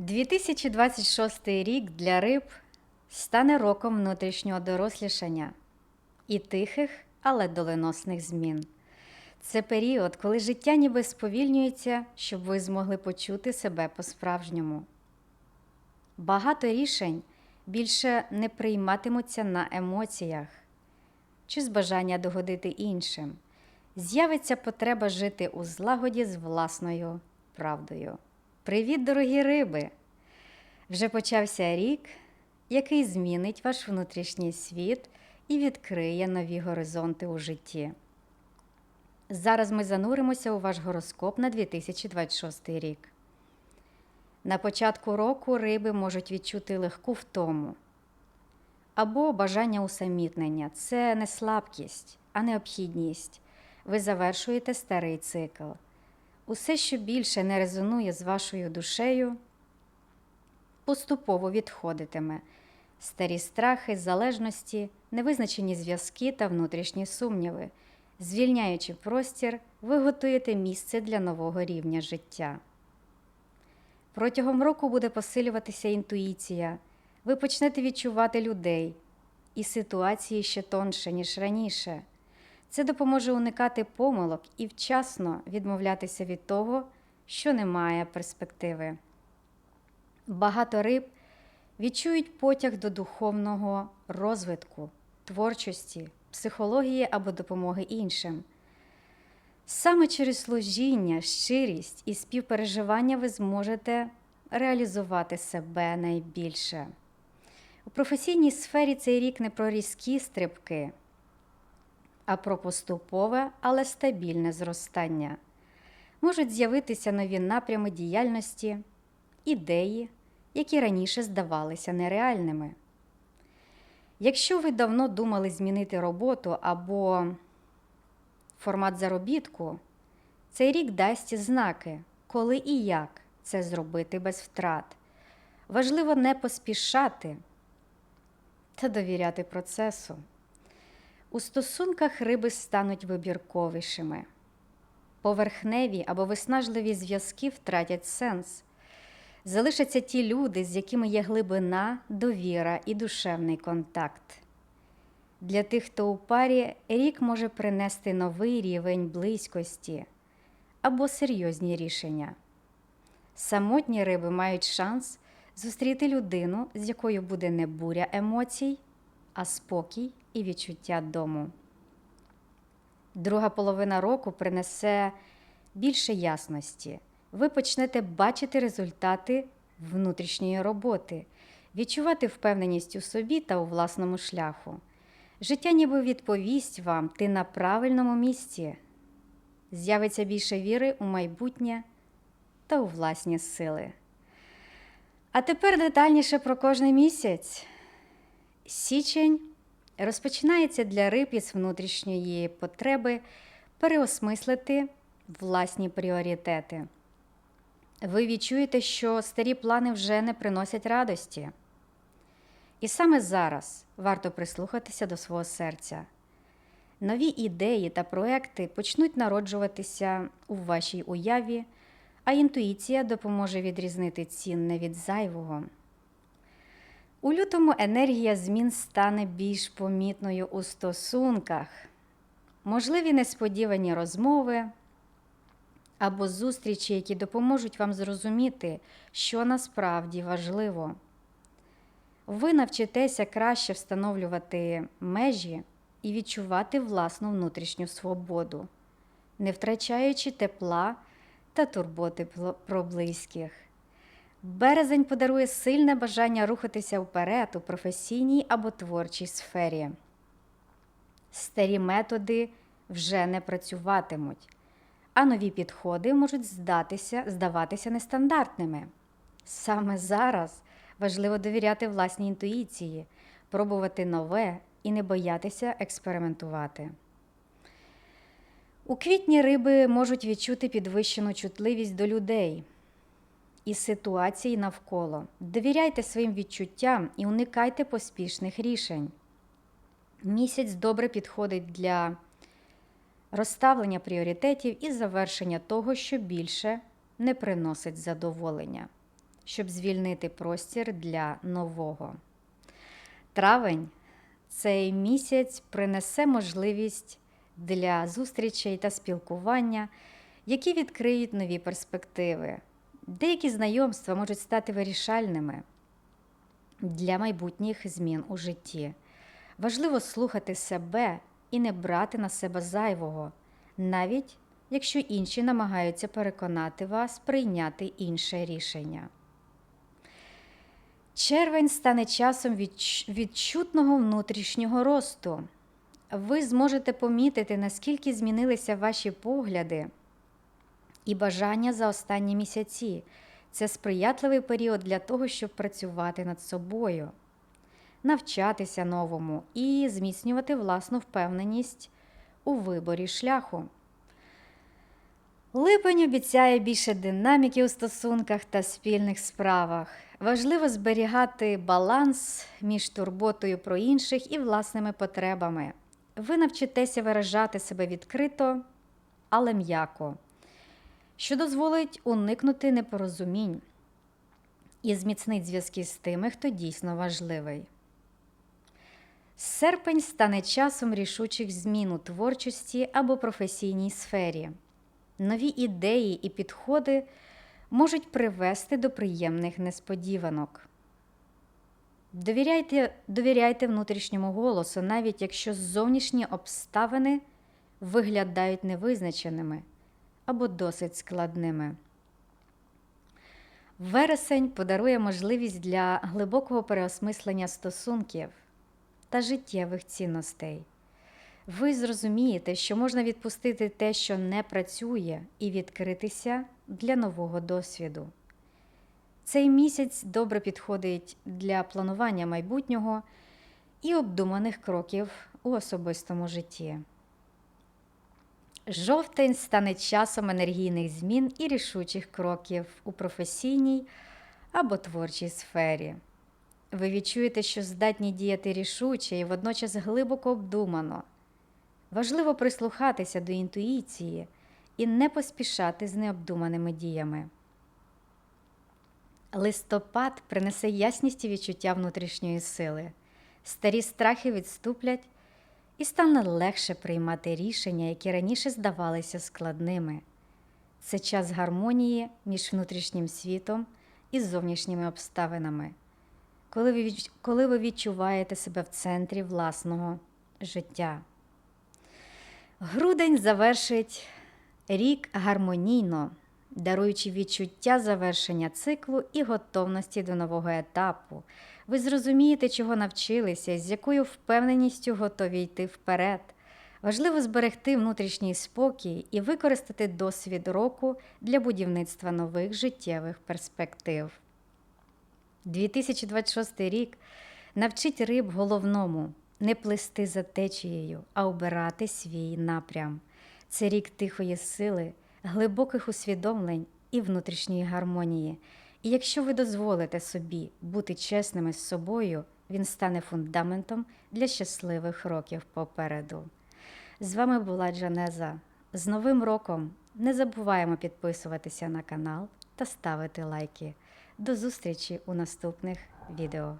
2026 рік для риб стане роком внутрішнього дорослішання і тихих, але доленосних змін. Це період, коли життя ніби сповільнюється, щоб ви змогли почути себе по-справжньому. Багато рішень більше не прийматимуться на емоціях чи з бажання догодити іншим. З'явиться потреба жити у злагоді з власною правдою. Привіт, дорогі риби! Вже почався рік, який змінить ваш внутрішній світ і відкриє нові горизонти у житті. Зараз ми зануримося у ваш гороскоп на 2026 рік. На початку року риби можуть відчути легку втому або бажання усамітнення. Це не слабкість, а необхідність. Ви завершуєте старий цикл. Усе, що більше не резонує з вашою душею, поступово відходитиме. Старі страхи, залежності, невизначені зв'язки та внутрішні сумніви. Звільняючи простір, ви готуєте місце для нового рівня життя. Протягом року буде посилюватися інтуїція. Ви почнете відчувати людей і ситуації ще тонше, ніж раніше. Це допоможе уникати помилок і вчасно відмовлятися від того, що не має перспективи. Багато риб відчують потяг до духовного розвитку, творчості, психології або допомоги іншим. Саме через служіння, щирість і співпереживання ви зможете реалізувати себе найбільше. У професійній сфері цей рік не про різкі стрибки, а про поступове, але стабільне зростання. Можуть з'явитися нові напрями діяльності, ідеї, які раніше здавалися нереальними. Якщо ви давно думали змінити роботу або формат заробітку, цей рік дасть знаки, коли і як це зробити без втрат. Важливо не поспішати та довіряти процесу. У стосунках риби стануть вибірковішими. Поверхневі або виснажливі зв'язки втратять сенс. Залишаться ті люди, з якими є глибина, довіра і душевний контакт. Для тих, хто у парі, рік може принести новий рівень близькості або серйозні рішення. Самотні риби мають шанс зустріти людину, з якою буде не буря емоцій, а спокій і відчуття дому. Друга половина року принесе більше ясності. Ви почнете бачити результати внутрішньої роботи, відчувати впевненість у собі та у власному шляху. Життя ніби відповість вам, ти на правильному місці. З'явиться більше віри у майбутнє та у власні сили. А тепер детальніше про кожний місяць. Січень розпочинається для риб із внутрішньої потреби переосмислити власні пріоритети. Ви відчуєте, що старі плани вже не приносять радості. І саме зараз варто прислухатися до свого серця. Нові ідеї та проекти почнуть народжуватися у вашій уяві, а інтуїція допоможе відрізнити цінне від зайвого. У лютому енергія змін стане більш помітною у стосунках, можливі несподівані розмови або зустрічі, які допоможуть вам зрозуміти, що насправді важливо. Ви навчитеся краще встановлювати межі і відчувати власну внутрішню свободу, не втрачаючи тепла та турботи про близьких. Березень подарує сильне бажання рухатися вперед у професійній або творчій сфері. Старі методи вже не працюватимуть, а нові підходи можуть здатися, здаватися нестандартними. Саме зараз важливо довіряти власній інтуїції, пробувати нове і не боятися експериментувати. У квітні риби можуть відчути підвищену чутливість до людей і ситуації навколо. Довіряйте своїм відчуттям і уникайте поспішних рішень. Місяць добре підходить для розставлення пріоритетів і завершення того, що більше не приносить задоволення. щоб звільнити простір для нового. Травень цей місяць принесе можливість для зустрічей та спілкування, які відкриють нові перспективи. Деякі знайомства можуть стати вирішальними для майбутніх змін у житті. Важливо слухати себе і не брати на себе зайвого, навіть якщо інші намагаються переконати вас прийняти інше рішення. Червень стане часом відчутного внутрішнього росту. Ви зможете помітити, наскільки змінилися ваші погляди і бажання за останні місяці. Це сприятливий період для того, щоб працювати над собою, навчатися новому і зміцнювати власну впевненість у виборі шляху. Липень обіцяє більше динаміки у стосунках та спільних справах. Важливо зберігати баланс між турботою про інших і власними потребами. Ви навчитеся виражати себе відкрито, але м'яко, що дозволить уникнути непорозумінь і зміцнить зв'язки з тими, хто дійсно важливий. Серпень стане часом рішучих змін у творчості або професійній сфері. Нові ідеї і підходи можуть привести до приємних несподіванок. Довіряйте, довіряйте внутрішньому голосу, навіть якщо зовнішні обставини виглядають невизначеними або досить складними. Вересень подарує можливість для глибокого переосмислення стосунків та життєвих цінностей. Ви зрозумієте, що можна відпустити те, що не працює, і відкритися для нового досвіду. Цей місяць добре підходить для планування майбутнього і обдуманих кроків у особистому житті. Жовтень стане часом енергійних змін і рішучих кроків у професійній або творчій сфері. Ви відчуєте, що здатні діяти рішуче і водночас глибоко обдумано. Важливо прислухатися до інтуїції і не поспішати з необдуманими діями. Листопад принесе ясність і відчуття внутрішньої сили. Старі страхи відступлять і стане легше приймати рішення, які раніше здавалися складними. Це час гармонії між внутрішнім світом і зовнішніми обставинами, коли ви, коли ви відчуваєте себе в центрі власного життя. Грудень завершить рік гармонійно, даруючи відчуття завершення циклу і готовності до нового етапу. Ви зрозумієте, чого навчилися, з якою впевненістю готові йти вперед. Важливо зберегти внутрішній спокій і використати досвід року для будівництва нових життєвих перспектив. 2026 рік навчить риб головному не плисти за течією, а обирати свій напрям. Це рік тихої сили, глибоких усвідомлень і внутрішньої гармонії. І якщо ви дозволите собі бути чесними з собою, він стане фундаментом для щасливих років попереду. З вами була Джанеза. З Новим роком не забуваємо підписуватися на канал та ставити лайки. До зустрічі у наступних відео.